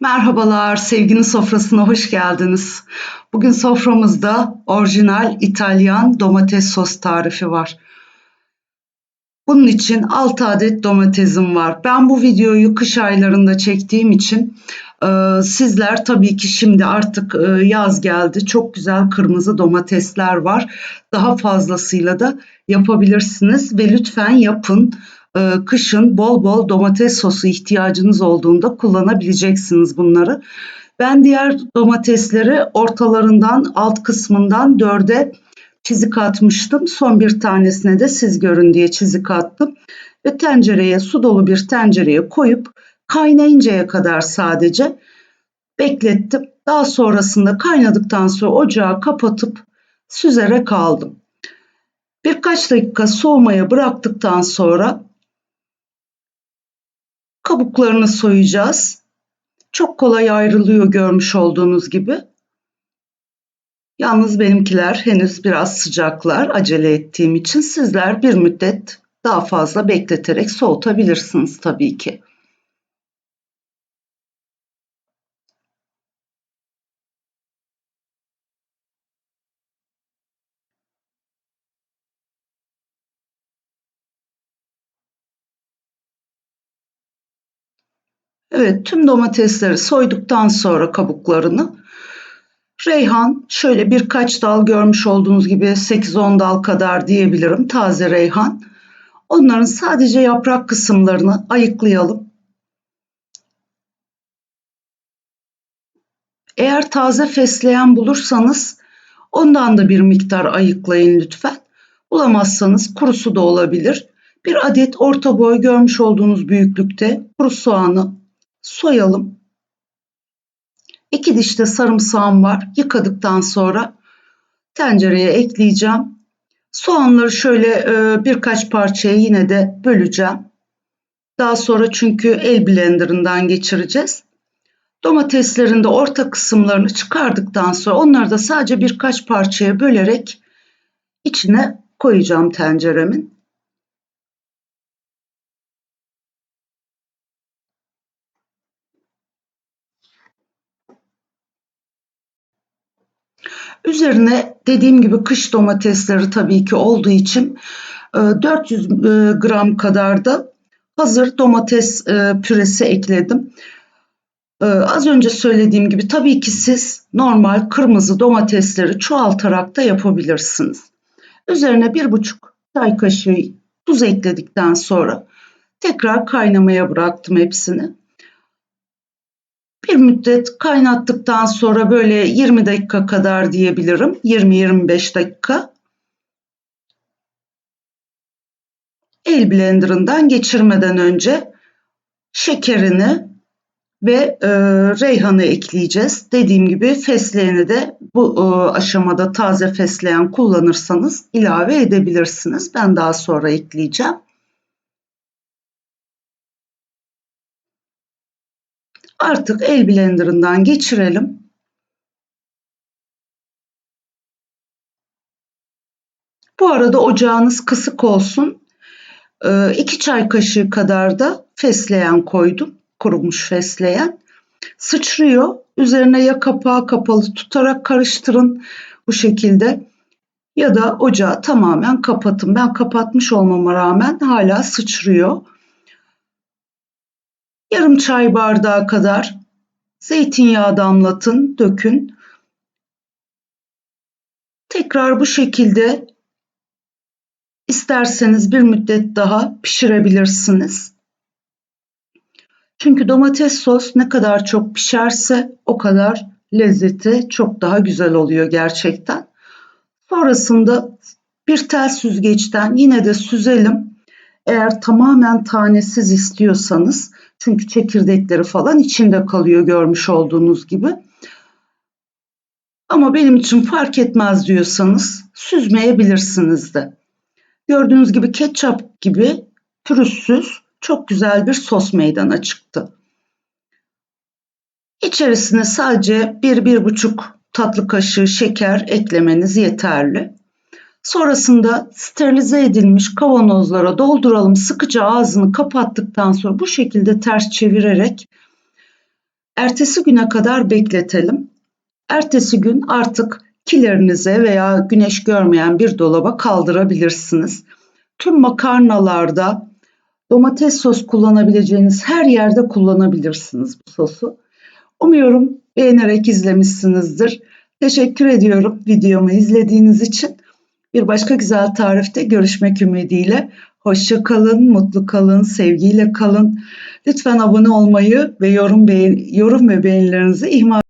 Merhabalar, sevginin sofrasına hoş geldiniz. Bugün soframızda orijinal İtalyan domates sos tarifi var. Bunun için 6 adet domatesim var. Ben bu videoyu kış aylarında çektiğim için e, sizler tabii ki şimdi artık e, yaz geldi. Çok güzel kırmızı domatesler var. Daha fazlasıyla da yapabilirsiniz ve lütfen yapın. E, kışın bol bol domates sosu ihtiyacınız olduğunda kullanabileceksiniz bunları. Ben diğer domatesleri ortalarından alt kısmından dörde çizik atmıştım. Son bir tanesine de siz görün diye çizik attım. Ve tencereye su dolu bir tencereye koyup kaynayıncaya kadar sadece beklettim. Daha sonrasında kaynadıktan sonra ocağı kapatıp süzerek aldım. Birkaç dakika soğumaya bıraktıktan sonra kabuklarını soyacağız. Çok kolay ayrılıyor görmüş olduğunuz gibi. Yalnız benimkiler henüz biraz sıcaklar acele ettiğim için sizler bir müddet daha fazla bekleterek soğutabilirsiniz tabii ki. Evet tüm domatesleri soyduktan sonra kabuklarını reyhan şöyle birkaç dal görmüş olduğunuz gibi 8-10 dal kadar diyebilirim taze reyhan. Onların sadece yaprak kısımlarını ayıklayalım. Eğer taze fesleğen bulursanız ondan da bir miktar ayıklayın lütfen. Bulamazsanız kurusu da olabilir. Bir adet orta boy görmüş olduğunuz büyüklükte kuru soğanı soyalım. İki diş de sarımsağım var. Yıkadıktan sonra tencereye ekleyeceğim. Soğanları şöyle e, birkaç parçaya yine de böleceğim. Daha sonra çünkü el blenderından geçireceğiz. Domateslerin de orta kısımlarını çıkardıktan sonra onları da sadece birkaç parçaya bölerek içine koyacağım tenceremin. Üzerine dediğim gibi kış domatesleri tabii ki olduğu için 400 e, e, gram kadar da hazır domates e, püresi ekledim. Az önce söylediğim gibi tabii ki siz normal kırmızı domatesleri çoğaltarak da yapabilirsiniz. Üzerine bir buçuk çay kaşığı tuz ekledikten sonra tekrar kaynamaya bıraktım hepsini. Bir müddet kaynattıktan sonra böyle 20 dakika kadar diyebilirim. 20-25 dakika. El blenderından geçirmeden önce şekerini ve e, reyhanı ekleyeceğiz. Dediğim gibi fesleğeni de bu e, aşamada taze fesleğen kullanırsanız ilave edebilirsiniz. Ben daha sonra ekleyeceğim. Artık el blenderından geçirelim. Bu arada ocağınız kısık olsun. 2 ee, çay kaşığı kadar da fesleğen koydum. Kurumuş fesleğen. Sıçrıyor. Üzerine ya kapağı kapalı tutarak karıştırın bu şekilde ya da ocağı tamamen kapatın. Ben kapatmış olmama rağmen hala sıçrıyor yarım çay bardağı kadar zeytinyağı damlatın, dökün. Tekrar bu şekilde isterseniz bir müddet daha pişirebilirsiniz. Çünkü domates sos ne kadar çok pişerse o kadar lezzeti çok daha güzel oluyor gerçekten. Sonrasında bir tel süzgeçten yine de süzelim. Eğer tamamen tanesiz istiyorsanız çünkü çekirdekleri falan içinde kalıyor görmüş olduğunuz gibi. Ama benim için fark etmez diyorsanız süzmeyebilirsiniz de. Gördüğünüz gibi ketçap gibi pürüzsüz çok güzel bir sos meydana çıktı. İçerisine sadece 1-1,5 tatlı kaşığı şeker eklemeniz yeterli. Sonrasında sterilize edilmiş kavanozlara dolduralım. Sıkıca ağzını kapattıktan sonra bu şekilde ters çevirerek ertesi güne kadar bekletelim. Ertesi gün artık kilerinize veya güneş görmeyen bir dolaba kaldırabilirsiniz. Tüm makarnalarda domates sos kullanabileceğiniz her yerde kullanabilirsiniz bu sosu. Umuyorum beğenerek izlemişsinizdir. Teşekkür ediyorum videomu izlediğiniz için. Bir başka güzel tarifte görüşmek ümidiyle. Hoşça kalın, mutlu kalın, sevgiyle kalın. Lütfen abone olmayı ve yorum beğen yorum ve beğenilerinizi ihmal